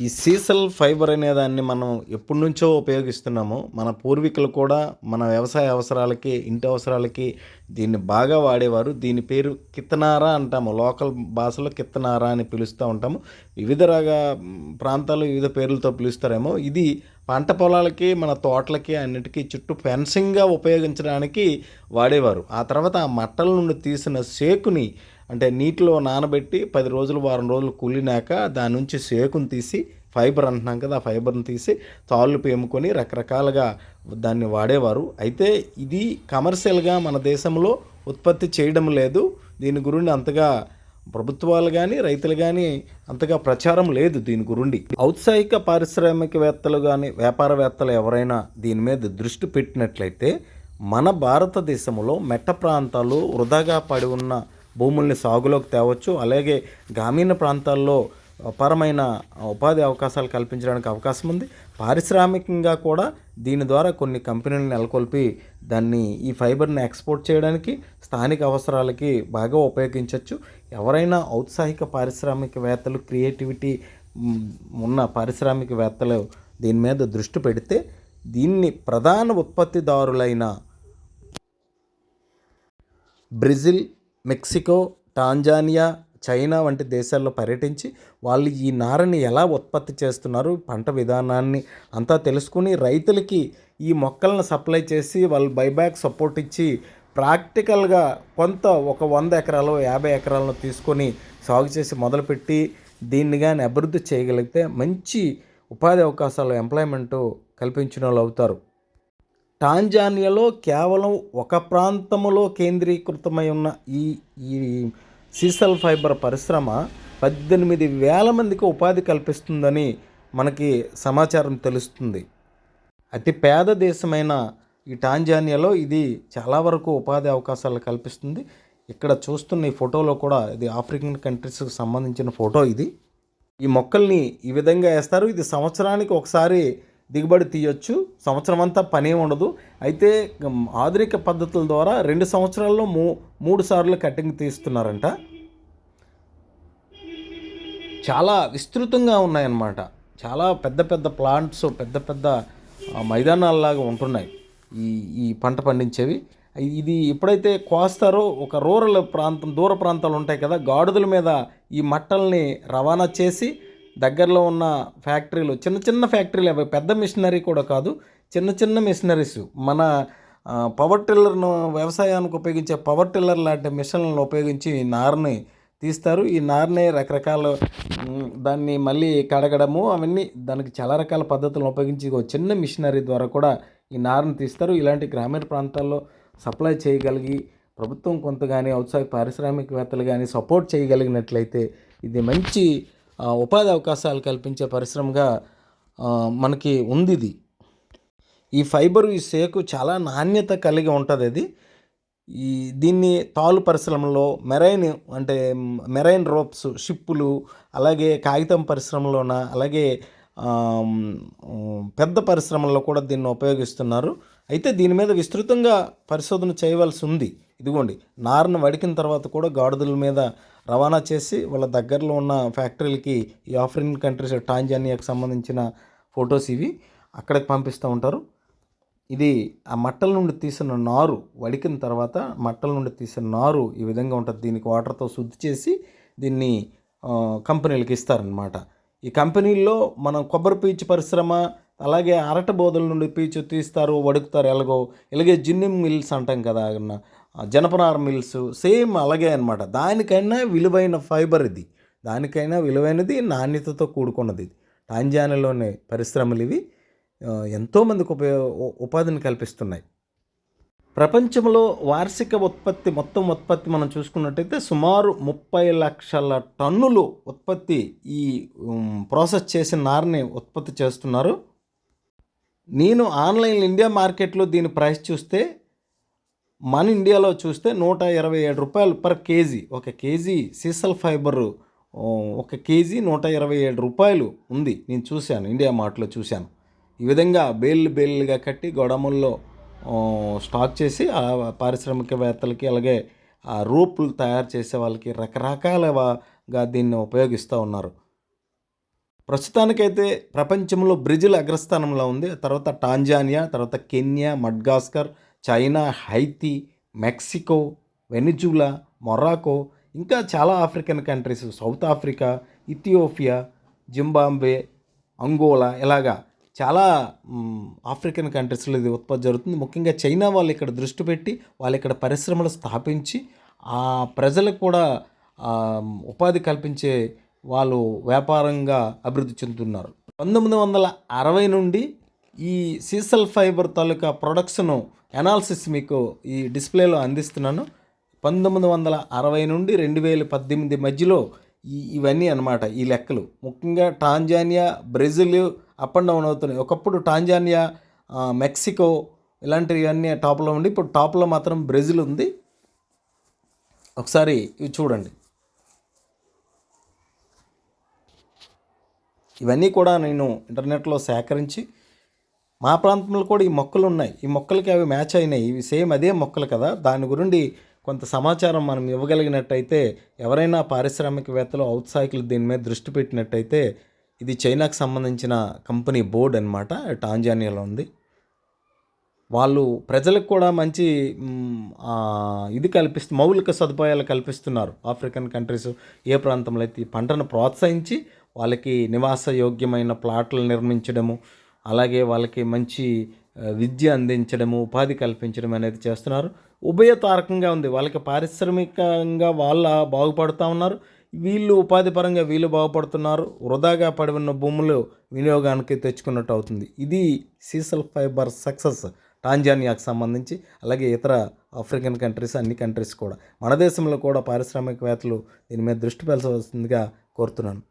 ఈ sisal fibre అనే దాన్ని మనం ఎప్పటి నుంచో ఉపయోగిస్తున్నాము మన పూర్వీకులు కూడా మన వ్యవసాయ అవసరాలకి ఇంటి అవసరాలకి దీన్ని బాగా వాడేవారు. దీని పేరు కిత్తనారా అంటాము. లోకల్ భాషలో కిత్తనారా అని పిలుస్తూ ఉంటాము. వివిధ రగా ప్రాంతాలు వివిధ పేర్లతో పిలుస్తారేమో. ఇది పంట పొలాలకి మన తోటలకి అన్నిటికీ చుట్టూ ఫెన్సింగ్గా ఉపయోగించడానికి వాడేవారు. ఆ తర్వాత ఆ మట్టల నుండి తీసిన సేకుని అంటే నీటిలో నానబెట్టి పది రోజులు వారం రోజులు కూలినాక దాని నుంచి సేకుని తీసి ఫైబర్ అంటున్నాం కదా ఆ ఫైబర్ని తీసి తాళ్ళు పేముకొని రకరకాలుగా దాన్ని వాడేవారు. అయితే ఇది కమర్షియల్గా మన దేశంలో ఉత్పత్తి చేయడం లేదు. దీని గురించి అంతగా ప్రభుత్వాలు కానీ రైతులు కానీ అంతగా ప్రచారం లేదు దీని గురించి ఔత్సాహిక పారిశ్రామికవేత్తలు కానీ వ్యాపారవేత్తలు ఎవరైనా దీని మీద దృష్టి పెట్టినట్లయితే మన భారతదేశంలో మెట్ట ప్రాంతాలు వృధాగా పడి ఉన్న భూముల్ని సాగులోకి తేవచ్చు. అలాగే గ్రామీణ ప్రాంతాల్లో అపారమైన ఉపాధి అవకాశాలు కల్పించడానికి అవకాశం ఉంది. పారిశ్రామికంగా కూడా దీని ద్వారా కొన్ని కంపెనీలు నెలకొల్పి దాన్ని ఈ ఫైబర్ని ఎక్స్పోర్ట్ చేయడానికి స్థానిక అవసరాలకి బాగా ఉపయోగించవచ్చు ఎవరైనా ఔత్సాహిక పారిశ్రామికవేత్తలు క్రియేటివిటీ ఉన్న పారిశ్రామికవేత్తలు దీని మీద దృష్టి పెడితే దీన్ని ప్రధాన ఉత్పత్తిదారులైన బ్రెజిల్ మెక్సికో టాంజానియా చైనా వంటి దేశాల్లో పర్యటించి వాళ్ళు ఈ నారని ఎలా ఉత్పత్తి చేస్తున్నారు పంట విధానాన్ని అంతా తెలుసుకుని రైతులకి ఈ మొక్కలను సప్లై చేసి వాళ్ళు బైబ్యాక్ సపోర్ట్ ఇచ్చి ప్రాక్టికల్గా కొంత ఒక వంద ఎకరాలు యాభై ఎకరాలను తీసుకొని సాగు చేసి మొదలుపెట్టి దీన్ని కానీ అభివృద్ధి చేయగలిగితే మంచి ఉపాధి అవకాశాలు ఎంప్లాయ్మెంట్ కల్పించిన వాళ్ళు అవుతారు. టాంజానియాలో కేవలం ఒక ప్రాంతములో కేంద్రీకృతమై ఉన్న ఈ ఈ సీసల్ ఫైబర్ పరిశ్రమ పద్దెనిమిది వేల మందికి ఉపాధి కల్పిస్తుందని మనకి సమాచారం తెలుస్తుంది. అతి పేద దేశమైన ఈ టాంజానియాలో ఇది చాలా వరకు ఉపాధి అవకాశాలు కల్పిస్తుంది. ఇక్కడ చూస్తున్న ఈ ఫోటోలో కూడా ఇది ఆఫ్రికన్ కంట్రీస్కి సంబంధించిన ఫోటో ఇది. ఈ మొక్కల్ని ఈ విధంగా వేస్తారు. ఇది సంవత్సరానికి ఒకసారి దిగుబడి తీయొచ్చు. సంవత్సరం అంతా పని ఉండదు. అయితే ఆధునిక పద్ధతుల ద్వారా రెండు సంవత్సరాల్లో మూ మూడు సార్లు కటింగ్ తీస్తున్నారంట. చాలా విస్తృతంగా ఉన్నాయన్నమాట. చాలా పెద్ద పెద్ద ప్లాంట్స్ పెద్ద పెద్ద మైదానాలలాగా ఉంటున్నాయి. ఈ ఈ పంట పండించేవి. ఇది ఎప్పుడైతే కోస్తారో ఒక రూరల్ ప్రాంతం దూర ప్రాంతాలు ఉంటాయి కదా గాడుదల మీద ఈ మట్టల్ని రవాణా చేసి దగ్గరలో ఉన్న ఫ్యాక్టరీలు చిన్న చిన్న ఫ్యాక్టరీలు అవి పెద్ద మిషనరీ కూడా కాదు చిన్న చిన్న మిషనరీస్. మన పవర్ టిల్లర్ను వ్యవసాయానికి ఉపయోగించే పవర్ టిల్లర్ లాంటి మిషన్లను ఉపయోగించి ఈ నారుని తీస్తారు. ఈ నారుని రకరకాల దాన్ని మళ్ళీ కడగడము అవన్నీ దానికి చాలా రకాల పద్ధతులను ఉపయోగించి ఒక చిన్న మిషనరీ ద్వారా కూడా ఈ నారుని తీస్తారు. ఇలాంటి గ్రామీణ ప్రాంతాల్లో సప్లై చేయగలిగి ప్రభుత్వం కొంత కానీ ఔత్సాహిక పారిశ్రామికవేత్తలు కానీ సపోర్ట్ చేయగలిగినట్లయితే ఇది మంచి ఉపాధి అవకాశాలు కల్పించే పరిశ్రమగా మనకి ఉంది ఇది. ఈ ఫైబర్ ఈ సేకు చాలా నాణ్యత కలిగి ఉంటుంది అది ఈ దీన్ని తాలు పరిశ్రమలో మెరైన్ అంటే మెరైన్ రోప్స్ షిప్పులు అలాగే కాగితం పరిశ్రమలోన అలాగే పెద్ద పరిశ్రమల్లో కూడా దీన్ని ఉపయోగిస్తున్నారు. అయితే దీని మీద విస్తృతంగా పరిశోధన చేయవలసి ఉంది. ఇదిగోండి నారును వడికిన తర్వాత కూడా గాడుదల మీద రవాణా చేసి వాళ్ళ దగ్గరలో ఉన్న ఫ్యాక్టరీలకి ఈ ఆఫ్రిన్ కంట్రీస్ టాంజానియాకు సంబంధించిన ఫొటోస్ ఇవి అక్కడికి పంపిస్తూ ఉంటారు. ఇది ఆ మట్టల నుండి తీసిన నారు వడికిన తర్వాత మట్టల నుండి తీసిన నారు ఈ విధంగా ఉంటుంది. దీనికి వాటర్తో శుద్ధి చేసి దీన్ని కంపెనీలకు ఇస్తారనమాట ఈ కంపెనీల్లో మనం కొబ్బరి పీచు పరిశ్రమ అలాగే అరట బోధల నుండి పీచు తీస్తారు వడుకుతారు ఎలాగో ఇలాగే జిన్నింగ్ మిల్స్ అంటాం కదా అన్న, జనపనార మిల్స్ సేమ్ అలాగే అనమాట దానికైనా విలువైన ఫైబర్ ఇది. దానికైనా విలువైనది నాణ్యతతో కూడుకున్నది ఇది. పరిశ్రమలు ఇవి. ఎంతోమందికి ఉపయోగ ఉపాధిని కల్పిస్తున్నాయి. ప్రపంచంలో వార్షిక ఉత్పత్తి మొత్తం ఉత్పత్తి మనం చూసుకున్నట్టయితే సుమారు ముప్పై లక్షల టన్నులు ఉత్పత్తి ఈ ప్రాసెస్ చేసిన నారని ఉత్పత్తి చేస్తున్నారు. నేను ఆన్లైన్ ఇండియా మార్కెట్లో దీని ప్రైస్ చూస్తే మన ఇండియాలో చూస్తే నూట ఇరవై ఏడు రూపాయలు పర్ కేజీ. ఒక కేజీ సీసల్ ఫైబర్ ఒక కేజీ నూట ఇరవై ఏడు రూపాయలు ఉంది. నేను చూశాను ఇండియా మార్ట్లో చూశాను. ఈ విధంగా బేళ్ళు బేళ్ళుగా కట్టి గొడముల్లో స్టాక్ చేసి ఆ పారిశ్రామికవేత్తలకి అలాగే ఆ రూపులు తయారు చేసే వాళ్ళకి రకరకాలుగా దీన్ని ఉపయోగిస్తూ ఉన్నారు. ప్రస్తుతానికైతే ప్రపంచంలో బ్రెజిల్ అగ్రస్థానంలో ఉంది. తర్వాత టాంజానియా తర్వాత Kenya Madagascar China Haiti Mexico Venezuela Morocco ఇంకా చాలా African countries South Africa Ethiopia Zimbabwe Angola ఇలాగా చాలా ఆఫ్రికన్ కంట్రీస్లో ఇది ఉత్పత్తి జరుగుతుంది. ముఖ్యంగా చైనా వాళ్ళు ఇక్కడ దృష్టి పెట్టి వాళ్ళు ఇక్కడ పరిశ్రమలు స్థాపించి ఆ ప్రజలకు కూడా ఉపాధి కల్పించే వాళ్ళు వ్యాపారంగా అభివృద్ధి చెందుతున్నారు. పంతొమ్మిది వందల అరవై నుండి ఈ సీసల్ ఫైబర్ తాలూకా ప్రొడక్షన్ అనాలిసిస్ మీకు ఈ డిస్ప్లేలో అందిస్తున్నాను. పంతొమ్మిది వందల అరవై నుండి రెండు వేల పద్దెనిమిది మధ్యలో ఇవన్నీ అన్నమాట ఈ లెక్కలు. ముఖ్యంగా Tanzania Brazil up and down అవుతున్నాయి. ఒకప్పుడు టాంజానియా మెక్సికో ఇలాంటివన్నీ టాప్లో ఉండి ఇప్పుడు టాప్లో మాత్రం బ్రెజిల్ ఉంది. ఒకసారి ఇవి చూడండి. ఇవన్నీ కూడా నేను ఇంటర్నెట్లో సేకరించి మా ప్రాంతంలో కూడా ఈ మొక్కలు ఉన్నాయి. ఈ మొక్కలకి అవి మ్యాచ్ అయినాయి. ఇవి సేమ్ అదే మొక్కలు కదా. దాని గురించి కొంత సమాచారం మనం ఇవ్వగలిగినట్టయితే ఎవరైనా పారిశ్రామికవేత్తలు ఔత్సాహికులు దీని మీద దృష్టి పెట్టినట్టయితే ఇది చైనాకు సంబంధించిన కంపెనీ బోర్డ్ అనమాట టాంజానియాలో ఉంది. వాళ్ళు ప్రజలకు కూడా మంచి ఇది కల్పిస్తు మౌలిక సదుపాయాలు కల్పిస్తున్నారు. ఆఫ్రికన్ కంట్రీస్ ఏ ప్రాంతంలో అయితే ఈ పంటను ప్రోత్సహించి వాళ్ళకి నివాస యోగ్యమైన ప్లాట్లు నిర్మించడము అలాగే వాళ్ళకి మంచి విద్య అందించడము ఉపాధి కల్పించడం అనేది చేస్తున్నారు. ఉభయ తారకంగా ఉంది. వాళ్ళకి పారిశ్రామికంగా వాళ్ళ బాగుపడుతూ ఉన్నారు. వీళ్ళు ఉపాధి పరంగా వీళ్ళు బాగుపడుతున్నారు. వృధాగా పడి ఉన్న భూములు వినియోగానికి తెచ్చుకున్నట్టు అవుతుంది. ఇది సీసల్ ఫైబర్ సక్సెస్ టాంజానియాకు సంబంధించి అలాగే ఇతర ఆఫ్రికన్ కంట్రీస్ అన్ని కంట్రీస్ కూడా. మన దేశంలో కూడా పారిశ్రామికవేత్తలు దీని మీద దృష్టి పెంచవలసిందిగా కోరుతున్నాను.